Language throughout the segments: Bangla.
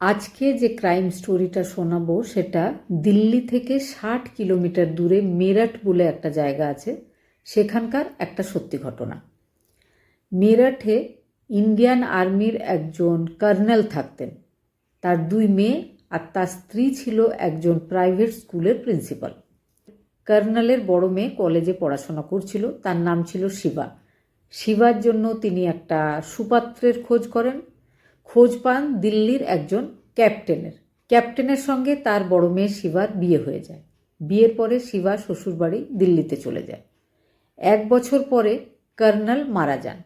আজকে যে ক্রাইম স্টোরিটা শোনাবো সেটা দিল্লি থেকে ষাট কিলোমিটার দূরে মেরঠ বলে একটা জায়গা আছে। সেখানকার একটা সত্যি ঘটনা। মেরাঠে ইন্ডিয়ান আর্মির একজন কর্নেল থাকতেন। তার দুই মেয়ে আর তার স্ত্রী ছিল একজন প্রাইভেট স্কুলের প্রিন্সিপাল কর্নেলের বড় মেয়ে কলেজে পড়াশোনা করছিল। তার নাম ছিল শিবা। শিবার জন্য তিনি একটা সুপাত্রের খোঁজ করেন। খোঁজ পান দিল্লির একজন ক্যাপ্টেনের। ক্যাপ্টেনের সঙ্গে তার বড় মেয়ে শিবার বিয়ে হয়ে যায়। বিয়ের পরে শিবা শ্বশুরবাড়ি দিল্লিতে চলে যায়। এক বছর পরে কর্নেল মারা যান।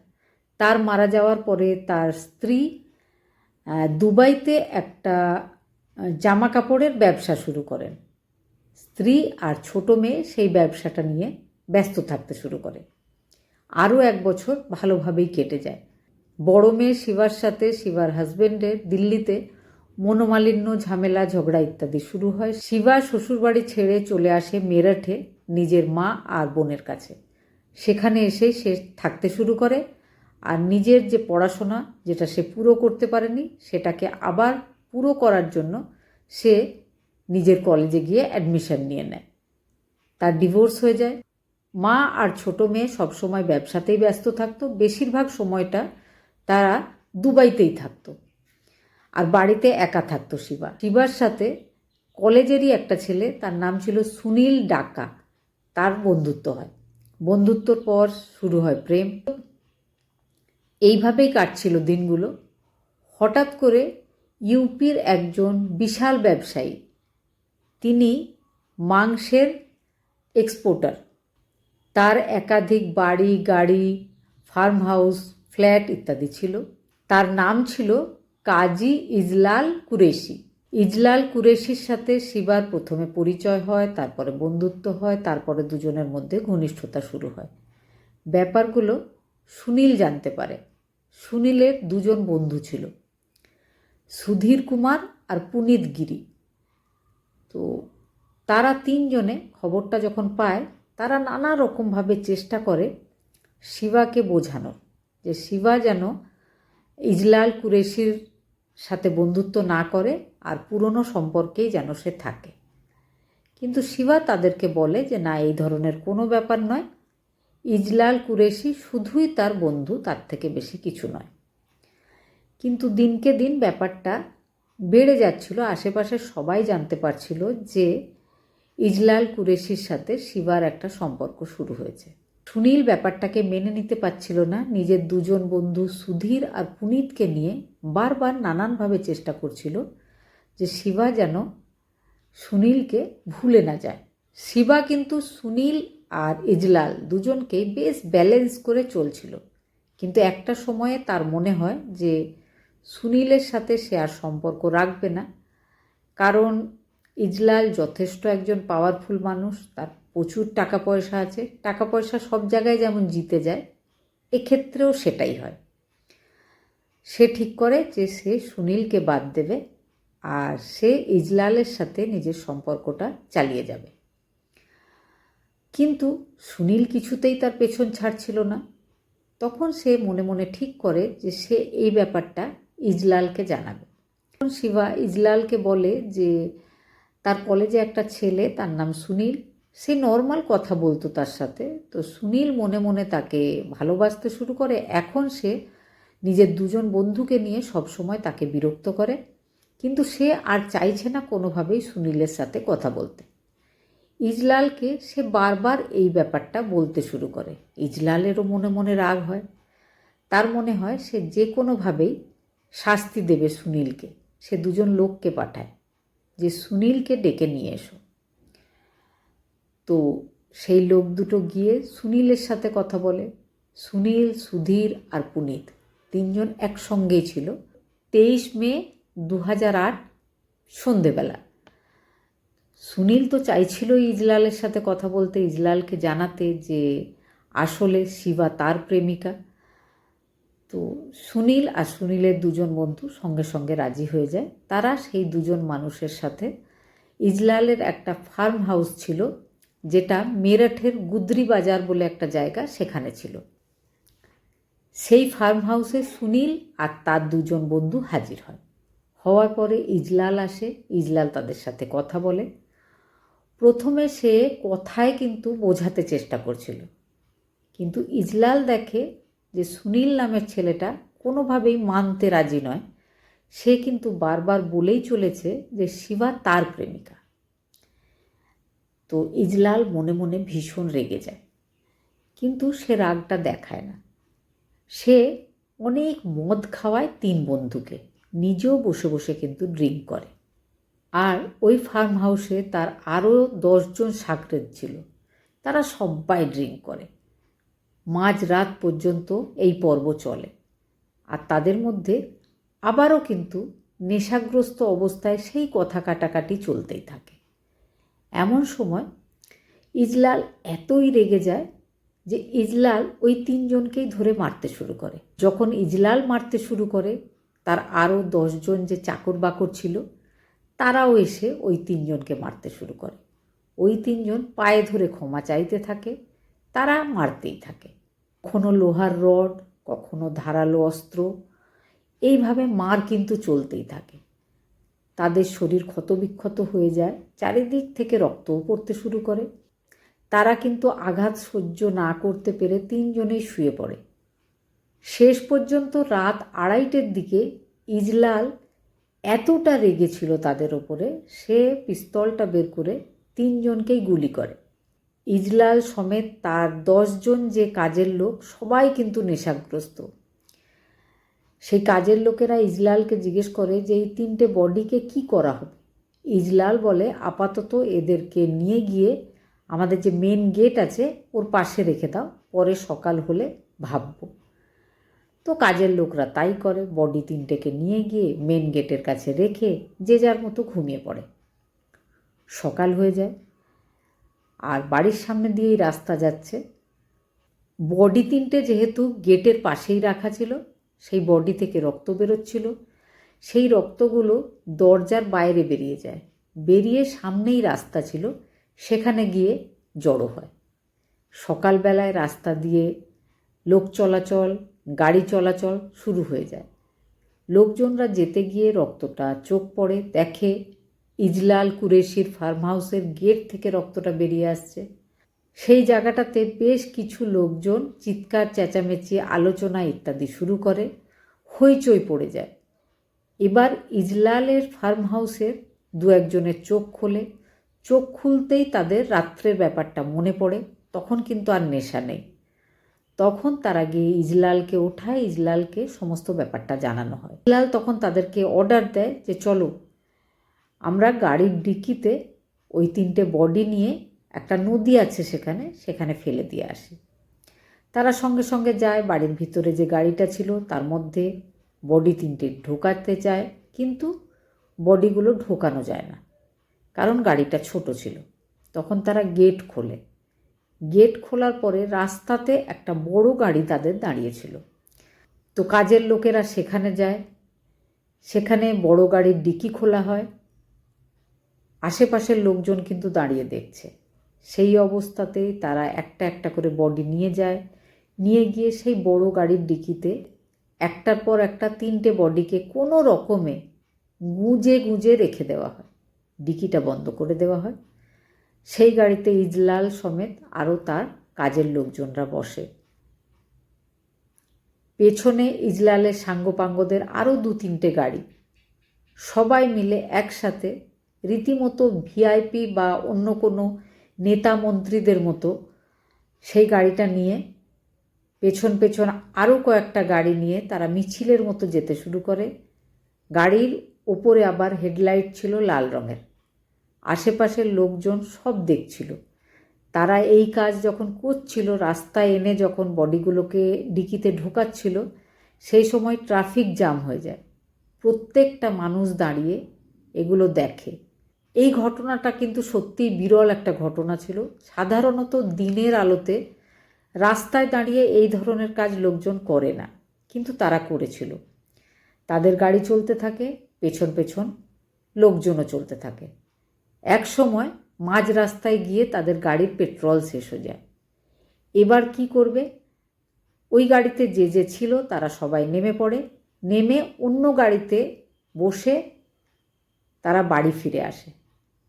তার মারা যাওয়ার পরে তার স্ত্রী দুবাইতে একটা জামা কাপড়ের ব্যবসা শুরু করেন। স্ত্রী আর ছোট মেয়ে সেই ব্যবসাটা নিয়ে ব্যস্ত থাকতে শুরু করে। আরও এক বছর ভালোভাবেই কেটে যায়। বড় মেয়ে শিবার সাথে শিবার হাজবেন্ডের দিল্লিতে মনোমালিন্য, ঝামেলা, ঝগড়া ইত্যাদি শুরু হয়। শিবা শ্বশুরবাড়ি ছেড়ে চলে আসে মেরাঠে নিজের মা আর বোনের কাছে। সেখানে এসে সে থাকতে শুরু করে আর নিজের যে পড়াশোনা যেটা সে পুরো করতে পারেনি, সেটাকে আবার পুরো করার জন্য সে নিজের কলেজে গিয়ে অ্যাডমিশন নিয়ে নেয়। তার ডিভোর্স হয়ে যায়। মা আর ছোট মেয়ে সবসময় ব্যবসাতেই ব্যস্ত থাকতো। বেশিরভাগ সময়টা তারা দুবাইতেই থাকতো। আর বাড়িতে একা থাকতো শিবা। শিবার সাথে কলেজেরই একটা ছেলে, তার নাম ছিল সুনীল ডাকা। তার বন্ধুত্ব হয়। বন্ধুত্বর পর শুরু হয় প্রেম। এইভাবেই কাটছিল দিনগুলো। হঠাৎ করে ইউপির একজন বিশাল ব্যবসায়ী, তিনি মাংসের এক্সপোর্টার। তার একাধিক বাড়ি, গাড়ি, ফার্ম হাউস ফ্ল্যাট ইত্যাদি ছিল। তার নাম ছিল কাজী ইজলাল কুরেশি। ইজলাল কুরেশির সাথে শিবার প্রথমে পরিচয় হয়, তারপরে বন্ধুত্ব হয়, তারপরে দুজনের মধ্যে ঘনিষ্ঠতা শুরু হয়। ব্যাপারগুলো সুনীল জানতে পারে। সুনীলের দুজন বন্ধু ছিল, সুধীর কুমার আর পুনিত গিরি। তো তারা তিনজনে খবরটা যখন পায়, তারা নানা রকমভাবে চেষ্টা করে শিবাকে বোঝানোর। যে শিবা যেন ইজলাল কুরেশির সাথে বন্ধুত্ব না করে আর পুরনো সম্পর্কেই যেন সে থাকে। কিন্তু শিবা তাদেরকে বলে যে, না, এই ধরনের কোনো ব্যাপার নয়। ইজলাল কুরেশি শুধুই তার বন্ধু, তার থেকে বেশি কিছু নয়। কিন্তু দিনকে দিন ব্যাপারটা বেড়ে যাচ্ছিল। আশেপাশে সবাই জানতে পারছিল যে, ইজলাল কুরেশির সাথে শিবার একটা সম্পর্ক শুরু হয়েছে। সুনীল ব্যাপারটাকে মেনে নিতে পারছিল না। নিজের দুজন বন্ধু সুধীর আর পুনিতকে নিয়ে বারবার নানানভাবে চেষ্টা করছিল যে শিবা যেন সুনীলকে ভুলে না যায়। শিবা কিন্তু সুনীল আর ইজলাল দুজনকে বেশ ব্যালেন্স করে চলছিল। কিন্তু একটা সময়ে তার মনে হয় যে সুনীলের সাথে সে আর সম্পর্ক রাখবে না। কারণ ইজলাল যথেষ্ট একজন পাওয়ারফুল মানুষ, তার প্রচুর টাকা পয়সা আছে। টাকা পয়সা সব জায়গায় যেমন জিতে যায়, এক্ষেত্রেও সেটাই হয়। সে ঠিক করে যে সে সুনীলকে বাদ দেবে আর সে ইজলালের সাথে নিজের সম্পর্কটা চালিয়ে যাবে। কিন্তু সুনীল কিছুতেই তার পেছন ছাড়ছিল না। তখন সে মনে মনে ঠিক করে যে সে এই ব্যাপারটা ইজলালকে জানাবে। তখন শিবা ইজলালকে বলে যে, তার কলেজে একটা ছেলে, তার নাম সুনীল সে নর্মাল কথা বলতো তার সাথে। তো সুনীল মনে মনে তাকে ভালোবাসতে শুরু করে। এখন সে নিজের দুজন বন্ধুকে নিয়ে সবসময় তাকে বিরক্ত করে। কিন্তু সে আর চাইছে না কোনোভাবেই সুনীলের সাথে কথা বলতে। ইজলালকে সে বারবার এই ব্যাপারটা বলতে শুরু করে। ইজলালেরও মনে মনে রাগ হয়। তার মনে হয় সে যে কোনোভাবেই শাস্তি দেবে সুনীলকে। সে দুজন লোককে পাঠায়। যে সুনীলকে ডেকে নিয়ে এসো। তো সেই লোক দুটো গিয়ে সুনীলের সাথে কথা বলে। সুনীল, সুধীর আর পুনিত তিনজন একসঙ্গেই ছিল। তেইশ মে দু হাজার আট সন্ধেবেলা। সুনীল তো চাইছিল ইজলালের সাথে কথা বলতে, ইজলালকে জানাতে যে আসলে শিবা তার প্রেমিকা। তো সুনীল আর সুনীলের দুজন বন্ধু সঙ্গে সঙ্গে রাজি হয়ে যায়। তারা সেই দুজন মানুষের সাথে। ইজলালের একটা ফার্ম হাউস ছিল যেটা মেরঠের গুদরি বাজার বলে একটা জায়গা সেখানে ছিল। সেই ফার্ম হাউসে সুনীল আর তার দুজন বন্ধু হাজির হয়। হওয়ার পরে ইজলাল আসে, ইজলাল তাদের সাথে কথা বলে। প্রথমে সে কথায় কিন্তু বোঝাতে চেষ্টা করছিল। কিন্তু ইজলাল দেখে যে সুনীল নামের ছেলেটা কোনোভাবেই মানতে রাজি নয়, সে কিন্তু বারবার বলেই চলেছে যে শিবা তার প্রেমিকা। তো ইজলাল মনে মনে ভীষণ রেগে যায়। কিন্তু সে রাগটা দেখায় না। সে অনেক মদ খাওয়ায় তিন বন্ধুকে, নিজেও বসে বসে কিন্তু ড্রিঙ্ক করে। আর ওই ফার্ম হাউসে তার আরও দশজন সাকরেদ ছিল, তারা সবাই ড্রিঙ্ক করে। মাঝ রাত পর্যন্ত এই পর্ব চলে। আর তাদের মধ্যে আবারও কিন্তু নেশাগ্রস্ত অবস্থায় সেই কথা কাটাকাটি চলতেই থাকে। এমন সময় ইজলাল এতই রেগে যায় যে ইজলাল ওই তিনজনকেই ধরে মারতে শুরু করে। যখন ইজলাল মারতে শুরু করে, তার আরও দশজন যে চাকর বাকর ছিল, তারাও এসে ওই তিনজনকে মারতে শুরু করে। ওই তিনজন পায়ে ধরে ক্ষমা চাইতে থাকে, তারা মারতেই থাকে। কখনো লোহার রড, কখনো ধারালো অস্ত্র, এইভাবে মার কিন্তু চলতেই থাকে। তাদের শরীর ক্ষতবিক্ষত হয়ে যায়, চারিদিক থেকে রক্তও পড়তে শুরু করে। তারা কিন্তু আঘাত সহ্য না করতে পেরে তিনজনেই শুয়ে পড়ে। শেষ পর্যন্ত রাত আড়াইটের দিকে ইজলাল এতটা রেগেছিল তাদের ওপরে, সে পিস্তলটা বের করে তিনজনকেই গুলি করে। ইজলাল সমেত তার দশজন যে কাজের লোক, সবাই কিন্তু নেশাগ্রস্ত। সেই কাজের লোকেরা ইজলালকে জিজ্ঞেস করে যে, এই তিনটে বডিকে কি করা হবে? ইজলাল বলে, আপাতত এদেরকে নিয়ে গিয়ে আমাদের যে মেন গেট আছে, ওর পাশে রেখে দাও, পরে সকাল হলে ভাববো। তো কাজের লোকরা তাই করে, বডি তিনটেকে নিয়ে গিয়ে মেন গেটের কাছে রেখে যে যার মতো ঘুমিয়ে পড়ে। সকাল হয়ে যায়, আর বাড়ির সামনে দিয়েই রাস্তা যাচ্ছে। বডি তিনটে যেহেতু গেটের পাশেই রাখা ছিল সেই বডি থেকে রক্ত বেরোচ্ছিল। সেই রক্তগুলো দরজার বাইরে বেরিয়ে যায়। বেরিয়ে সামনেই রাস্তা ছিল। সেখানে গিয়ে জড়ো হয়। সকালবেলায় রাস্তা দিয়ে লোক চলাচল, গাড়ি চলাচল শুরু হয়ে যায়। লোকজনরা যেতে গিয়ে রক্তটা চোখ পড়ে, দেখে। ইজলাল কুরেশির ফার্ম হাউসের গেট থেকে রক্তটা বেরিয়ে আসছে। সেই জায়গাটাতে বেশ কিছু লোকজন চিৎকার, চেঁচামেচি, আলোচনা ইত্যাদি শুরু করে, হইচই পড়ে যায়। এবার ইজলালের ফার্ম হাউসের দু একজনের চোখ খোলে। চোখ খুলতেই তাদের রাত্রের ব্যাপারটা মনে পড়ে, তখন কিন্তু আর নেশা নেই। তখন তারা গিয়ে ইজলালকে ওঠায়, ইজলালকে সমস্ত ব্যাপারটা জানানো হয়। ইজলাল তখন তাদেরকে অর্ডার দেয় যে, চলো, আমরা গাড়ির ডিকিতে ওই তিনটে বডি নিয়ে একটা নদী আছে সেখানে সেখানে ফেলে দিয়ে আসি। তারা সঙ্গে সঙ্গে যায়, বাড়ির ভিতরে যে গাড়িটা ছিল তার মধ্যে বডি তিনটে ঢোকাতে চায় কিন্তু বডিগুলো ঢোকানো যায় না, কারণ গাড়িটা ছোট ছিল। তখন তারা গেট খোলে। গেট খোলার পরে রাস্তাতে একটা বড় গাড়ি তাদের দাঁড়িয়েছিল তো কাজের লোকেরা সেখানে যায়। সেখানে বড় গাড়ির ডিকি খোলা হয়। আশেপাশের লোকজন কিন্তু দাঁড়িয়ে দেখছে। সেই অবস্থাতেই তারা একটা একটা করে বডি নিয়ে যায়। নিয়ে গিয়ে সেই বড় গাড়ির ডিকিতে একটার পর একটা তিনটে বডিকে কোনো রকমে গুঁজে গুঁজে রেখে দেওয়া হয়। ডিকিটা বন্ধ করে দেওয়া হয়। সেই গাড়িতে ইজলাল সমেত আরও তার কাজের লোকজনরা বসে। পেছনে ইজলালের সাঙ্গপাঙ্গদের আরও দু তিনটে গাড়ি। সবাই মিলে একসাথে রীতিমতো ভিআইপি বা অন্য কোনো নেতা মন্ত্রীদের মতো সেই গাড়িটা নিয়ে পেছন পেছন আরও কয়েকটা গাড়ি নিয়ে তারা মিছিলের মতো যেতে শুরু করে। গাড়ির ওপরে আবার হেডলাইট ছিল লাল রঙের। আশেপাশের লোকজন সব দেখছিল। তারা এই কাজ যখন করছিল, রাস্তায় এনে যখন বডিগুলোকে ডিকিতে ঢোকাচ্ছিল, সেই সময় ট্রাফিক জ্যাম হয়ে যায়। প্রত্যেকটা মানুষ দাঁড়িয়ে এগুলো দেখে। এই ঘটনাটা কিন্তু সত্যিই বিরল একটা ঘটনা ছিল। সাধারণত দিনের আলোতে রাস্তায় দাঁড়িয়ে এই ধরনের কাজ লোকজন করে না, কিন্তু তারা করেছিল। তাদের গাড়ি চলতে থাকে, পেছন পেছন লোকজনও চলতে থাকে। এক সময় মাঝ রাস্তায় গিয়ে তাদের গাড়ির পেট্রোল শেষ হয়ে যায়। এবার কি করবে? ওই গাড়িতে যে যে ছিল তারা সবাই নেমে পড়ে। নেমে অন্য গাড়িতে বসে তারা বাড়ি ফিরে আসে।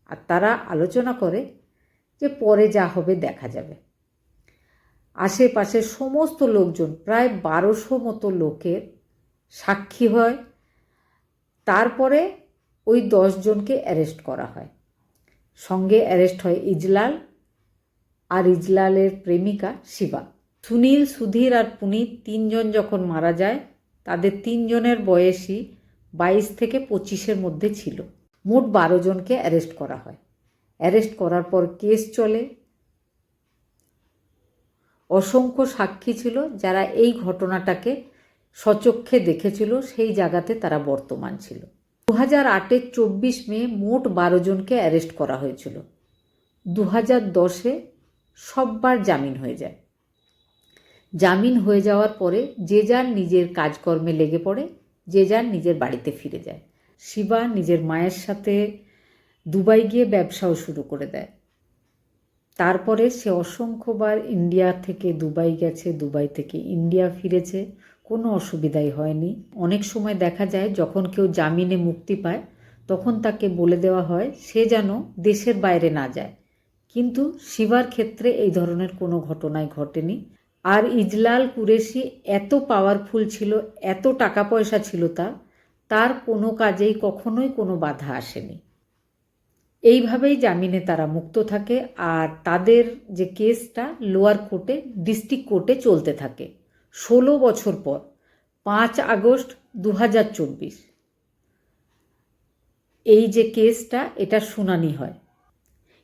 আর তারা আলোচনা করে যে পরে যা হবে দেখা যাবে। আশেপাশের সমস্ত লোকজন, প্রায় বারোশো মতো লোকের সাক্ষী হয়। তারপরে ওই দশজনকে অ্যারেস্ট করা হয়। সঙ্গে অ্যারেস্ট হয় ইজলাল আর ইজলালের প্রেমিকা শিবা। সুনীল, সুধীর আর পুনিত তিনজন যখন মারা যায়, তাদের তিনজনের বয়সই বাইশ থেকে পঁচিশের মধ্যে ছিল। মোট বারো জনকে অ্যারেস্ট করা হয়। অ্যারেস্ট করার পর কেস চলে। অসংখ্য সাক্ষী ছিল যারা এই ঘটনাটাকে সচক্ষে দেখেছিল, সেই জায়গাতে তারা বর্তমান ছিল। দু হাজার আটের চব্বিশ মে মোট বারো জনকে অ্যারেস্ট করা হয়েছিল। দু হাজার দশে সববার জামিন হয়ে যায়। জামিন হয়ে যাওয়ার পরে যে যার নিজের কাজকর্মে লেগে পড়ে, যে যার নিজের বাড়িতে ফিরে যায়। শিবা নিজের মায়ের সাথে দুবাই গিয়ে ব্যবসাও শুরু করে দেয়। তারপরে সে অসংখ্যবার ইন্ডিয়া থেকে দুবাই গেছে, দুবাই থেকে ইন্ডিয়া ফিরেছে। কোনো অসুবিধাই হয়নি। অনেক সময় দেখা যায়, যখন কেউ জামিনে মুক্তি পায়, তখন তাকে বলে দেওয়া হয়, সে যেন দেশের বাইরে না যায়। কিন্তু শিবার ক্ষেত্রে এই ধরনের কোনো ঘটনাই ঘটেনি। আর ইজলাল কুরেশি এত পাওয়ারফুল ছিল, এত টাকা পয়সা ছিল তার তার কোনো কাজেই কখনোই কোনো বাধা আসেনি। এইভাবেই জামিনে তারা মুক্ত থাকে আর তাদের যে কেসটা লোয়ার কোর্টে, ডিস্ট্রিক্ট কোর্টে চলতে থাকে। ষোলো বছর পর, পাঁচ আগস্ট দু হাজার চব্বিশ। এই যে কেসটা, এটা শুনানি হয়।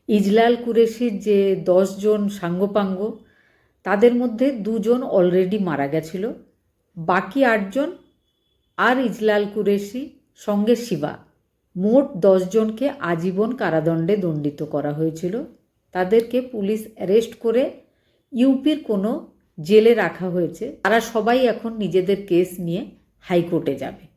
ইজলাল কুরেশির যে দশজন সাঙ্গপাঙ্গ, তাদের মধ্যে দুজন অলরেডি মারা গেছিল। বাকি আটজন আর ইজলাল কুরেশি সঙ্গে শিবা। মোট দশজনকে আজীবন কারাদণ্ডে দণ্ডিত করা হয়েছিল। তাদেরকে পুলিশ অ্যারেস্ট করে ইউপির কোনো জেলে রাখা হয়েছে। তারা সবাই এখন নিজেদের কেস নিয়ে হাইকোর্টে যাবে।